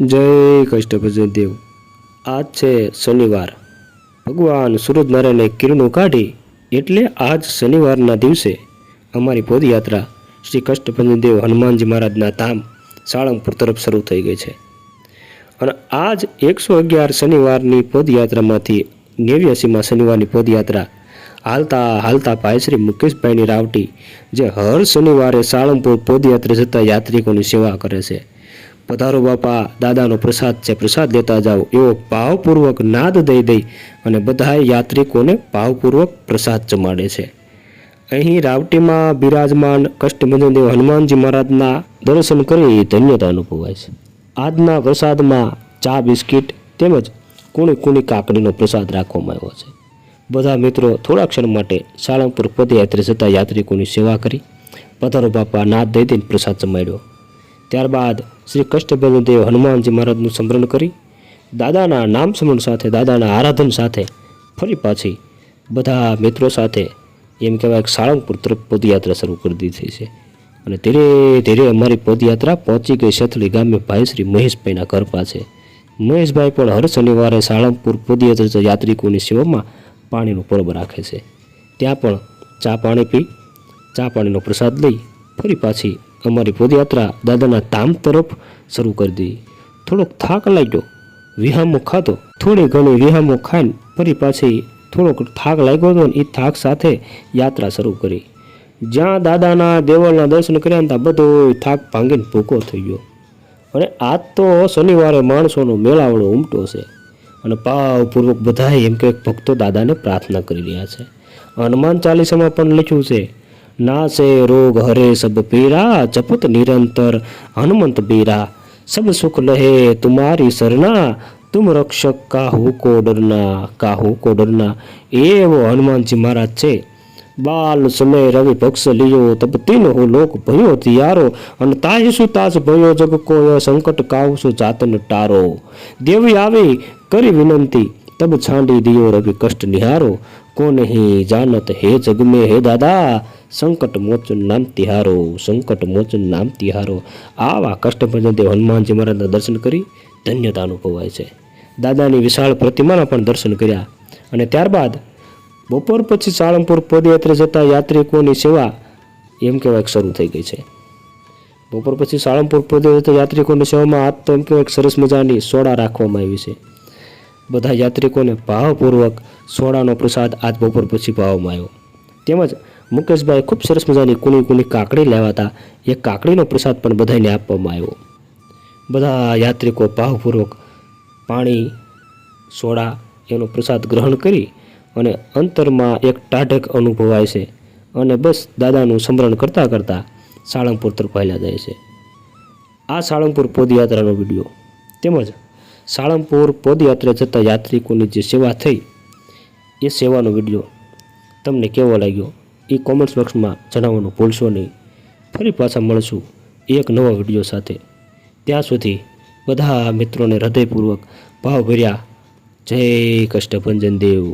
જય કષ્ટભજન દેવ. આજ છે શનિવાર. ભગવાન સૂરજનારાયણે કિરણો કાઢી એટલે આજ શનિવારના દિવસે અમારી પદયાત્રા શ્રી કષ્ટભજન હનુમાનજી મહારાજના ધામ સાળંગપુર તરફ શરૂ થઈ ગઈ છે. અને આજ એકસો અગિયાર શનિવારની પદયાત્રામાંથી નેવ્યાસીમાં શનિવારની પદયાત્રા હાલતા હાલતા ભાઈ શ્રી મુકેશભાઈની રાવટી, જે હર શનિવારે સાળંગપુર પદયાત્રા જતા યાત્રિકોની સેવા કરે છે. પધારો બાપા, દાદાનો પ્રસાદ છે, પ્રસાદ લેતા જાઓ. એવો ભાવપૂર્વક નાદ દઈ દઈ અને બધા યાત્રિકોને ભાવપૂર્વક પ્રસાદ જમાડે છે. અહીં રાવટીમાં બિરાજમાન કષ્ટભંજનદેવ હનુમાનજી મહારાજના દર્શન કરી ધન્યતા અનુભવાય છે. આજના પ્રસાદમાં ચા, બિસ્કિટ તેમજ કુણી કુણી કાકડીનો પ્રસાદ રાખવામાં આવ્યો છે. બધા મિત્રો થોડા ક્ષણ માટે સાળંગપુર પદયાત્રે જતા યાત્રિકોની સેવા કરી. પધારો બાપા, નાદ દઈ દઈને પ્રસાદ જમાડ્યો ત્યારબાદ શ્રી કષ્ટભંજન દેવ હનુમાનજી મહારાજનું સ્મરણ કરી દાદાના નામ સ્મરણ સાથે, દાદાના આરાધન સાથે ફરી પાછી બધા મિત્રો સાથે એમ કહેવાય સાળંગપુર તરફ પદયાત્રા શરૂ કરી દીધી છે. અને ધીરે ધીરે અમારી પદયાત્રા પહોંચી ગઈ સથળી ગામે ભાઈ શ્રી મહેશભાઈના ઘર પાસે. મહેશભાઈ પણ હર શનિવારે સાળંગપુર પદયાત્રા યાત્રિકોની સેવામાં પાણીનું પર્વ રાખે છે. ત્યાં પણ ચા પાણી પી, ચા પાણીનો પ્રસાદ લઈ ફરી પાછી અમારી પદયાત્રા દાદાના ધામ તરફ શરૂ કરી દીધી. થોડોક થાક લાગ્યો. વિહામો ખાધો. થોડી ઘણી વિહામો ખાઈને ફરી પાછી થોડોક થાક લાગ્યો હતો ને એ થાક સાથે યાત્રા શરૂ કરી. જ્યાં દાદાના દેવળના દર્શન કર્યા ત્યાં બધો થાક ભાંગીને ભૂકો થઈ ગયો. અને આજ તો શનિવારે માણસોનો મેળાવડો ઉમટો છે. અને ભાવપૂર્વક બધાએ એમ કે ભક્તો દાદાને પ્રાર્થના કરી રહ્યા છે. હનુમાન ચાલીસામાં પણ લખ્યું છે નાસે રોગ હરે સબ પીરા જપત નિરંતર હનુમંત બીરા. સબ સુખ લહે તુમારી સરના તુમ રક્ષક કાહુ કો ડરના, કાહુ કો એવો હનુમાનજી મહારાજ છે. બાલ સમય રવિ પક્ષ લિયો, તબ તિન હો લોક ભયો તિયારો. અને તાજસુ તાજ ભયો, જગ કોય સંકટ કાવસુ જાતન ટારો. દેવી આવી કરી વિનંતી, તબ છાંડી દિયો રવિ કષ્ટ નિહારો. કો नहीं જાનત हे जग में, हे દાદા સંકટ મોચન નામ તિહારો સંકટ મોચન નામ તિહારો આવા કષ્ટભજન દેવ હનુમાનજી મહારાજના દર્શન કરી ધન્યતા અનુભવાય છે. દાદાની વિશાળ પ્રતિમાના પણ દર્શન કર્યા. અને ત્યારબાદ બપોર પછી સાળંગપુર પદયાત્રા જતા યાત્રિકોની સેવા એમ કહેવાય શરૂ થઈ ગઈ છે. બપોર પછી સાળંગપુર પદયાત્રા યાત્રિકોની સેવામાં આજ તો એમ કહેવાય સરસ મજાની સોડા રાખવામાં આવી છે. બધા યાત્રિકોને ભાવપૂર્વક સોડાનો પ્રસાદ આજ બપોર પછી ભાવવામાં આવ્યો. તેમજ મુકેશભાઈ ખૂબ સરસ મજાની કુની કુની કાકડી લેવાતા એ કાકડીનો પ્રસાદ પણ બધાને આપવામાં આવ્યો. બધા યાત્રિકો ભાવપૂર્વક પાણી, સોડા એનો પ્રસાદ ગ્રહણ કરી અને અંતરમાં એક ટાઢક અનુભવાય છે અને બસ દાદાનું સ્મરણ કરતાં કરતાં સાળંગપુર તરફ હાલ્યા જાય છે. આ સાળંગપુર પદયાત્રાનો વીડિયો. તેમજ સાળંગપુર પદયાત્રા જતા યાત્રિકોની જે સેવા થઈ, એ સેવાનો વીડિયો તમને કેવો લાગ્યો? એ કોમેન્ટ્સ બોક્સમાં જણાવવાનું ભૂલશો નહીં. ફરી પાછા મળશું એક નવા વીડિયો સાથે. ત્યાં સુધી બધા મિત્રોને હૃદયપૂર્વક ભાવભર્યા જય કષ્ટભંજન દેવ.